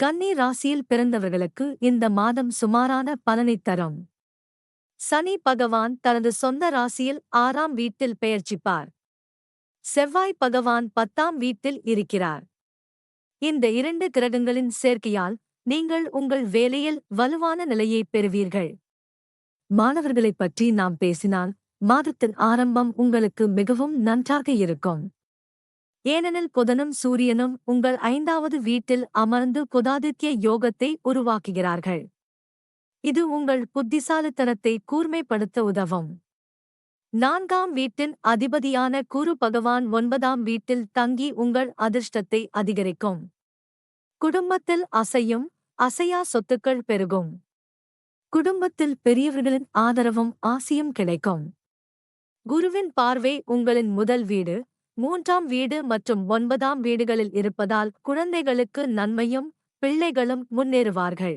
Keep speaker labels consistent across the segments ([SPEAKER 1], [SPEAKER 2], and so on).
[SPEAKER 1] கன்னி ராசியில் பிறந்தவர்களுக்கு இந்த மாதம் சுமாரான பலனைத் தரும். சனி பகவான் தனது சொந்த ராசியில் ஆறாம் வீட்டில் பெயர்ச்சிப்பார். செவ்வாய் பகவான் பத்தாம் வீட்டில் இருக்கிறார். இந்த இரண்டு கிரகங்களின் சேர்க்கையால் நீங்கள் உங்கள் வேலையில் வலுவான நிலையைப் பெறுவீர்கள். மாணவர்களைப் பற்றி நாம் பேசினால் மாதத்தின் ஆரம்பம் உங்களுக்கு மிகவும் நன்றாக இருக்கும். ஏனெனில் புதனும் சூரியனும் உங்கள் ஐந்தாவது வீட்டில் அமர்ந்து புதாதித்ய யோகத்தை உருவாக்குகிறார்கள். இது உங்கள் புத்திசாலித்தனத்தை கூர்மைப்படுத்த உதவும். நான்காம் வீட்டின் அதிபதியான குரு பகவான் ஒன்பதாம் வீட்டில் தங்கி உங்கள் அதிர்ஷ்டத்தை அதிகரிக்கும். குடும்பத்தில் அசையும் அசையா சொத்துக்கள் பெருகும். குடும்பத்தில் பெரியவர்களின் ஆதரவும் ஆசியும் கிடைக்கும். குருவின் பார்வை உங்களின் முதல் வீடு மூன்றாம் வீடு மற்றும் ஒன்பதாம் வீடுகளில் இருப்பதால் குழந்தைகளுக்கு நன்மையும் பிள்ளைகளும் முன்னேறுவார்கள்.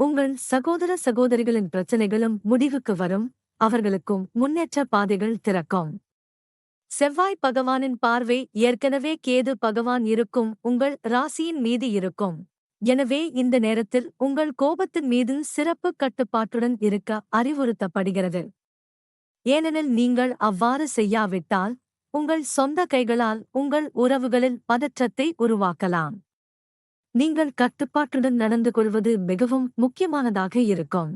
[SPEAKER 1] உங்கள் சகோதர சகோதரிகளின் பிரச்சனைகளும் முடிவுக்கு வரும் அவர்களுக்கும் முன்னேற்ற பாதைகள் திறக்கும். செவ்வாய் பகவானின் பார்வை ஏற்கனவே கேது பகவான் இருக்கும் உங்கள் ராசியின் மீது இருக்கும். எனவே இந்த நேரத்தில் உங்கள் கோபத்தின் மீது சிறப்பு கட்டுப்பாட்டுடன் இருக்க அறிவுறுத்தப்படுகிறது. ஏனெனில் நீங்கள் அவ்வாறு செய்யாவிட்டால் உங்கள் சொந்த கைகளால் உங்கள் உறவுகளில் பதற்றத்தை உருவாக்கலாம். நீங்கள் கட்டுப்பாட்டுடன் நடந்து கொள்வது மிகவும் முக்கியமானதாக இருக்கும்.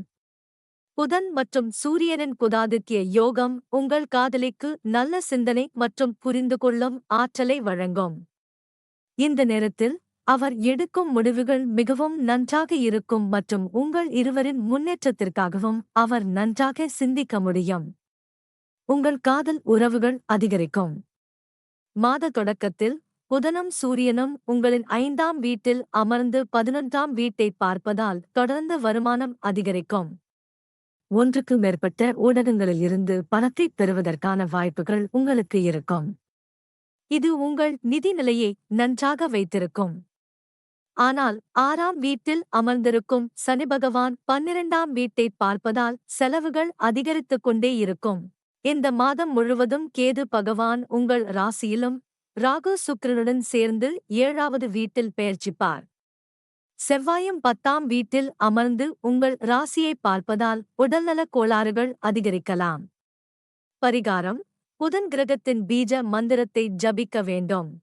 [SPEAKER 1] புதன் மற்றும் சூரியனின் புதாதித்ய யோகம் உங்கள் காதலிக்கு நல்ல சிந்தனை மற்றும் புரிந்து கொள்ளும் ஆற்றலை வழங்கும். இந்த நேரத்தில் அவர் எடுக்கும் முடிவுகள் மிகவும் நன்றாக இருக்கும் மற்றும் உங்கள் இருவரின் முன்னேற்றத்திற்காகவும் அவர் நன்றாக சிந்திக்க முடியும். உங்கள் காதல் உறவுகள் அதிகரிக்கும். மாத தொடக்கத்தில் புதனும் சூரியனும் உங்களின் ஐந்தாம் வீட்டில் அமர்ந்து பதினொன்றாம் வீட்டை பார்ப்பதால் தொடர்ந்து வருமானம் அதிகரிக்கும். ஒன்றுக்கு மேற்பட்ட ஊடகங்களில் இருந்து பணத்தைப் பெறுவதற்கான வாய்ப்புகள் உங்களுக்கு இருக்கும். இது உங்கள் நிதி நிலையை நன்றாக வைத்திருக்கும். ஆனால் ஆறாம் வீட்டில் அமர்ந்திருக்கும் சனி பகவான் பன்னிரண்டாம் வீட்டை பார்ப்பதால் செலவுகள் அதிகரித்துக் கொண்டே இருக்கும். இந்த மாதம் முழுவதும் கேது பகவான் உங்கள் ராசியிலும் ராகு சுக்கிரனுடன் சேர்ந்து ஏழாவது வீட்டில் பெயர்ச்சிப்பார். செவ்வாயும் பத்தாம் வீட்டில் அமர்ந்து உங்கள் ராசியை பார்ப்பதால் உடல்நலக் கோளாறுகள் அதிகரிக்கலாம். பரிகாரம் புதன் கிரகத்தின் பீஜ மந்திரத்தை ஜபிக்க வேண்டும்.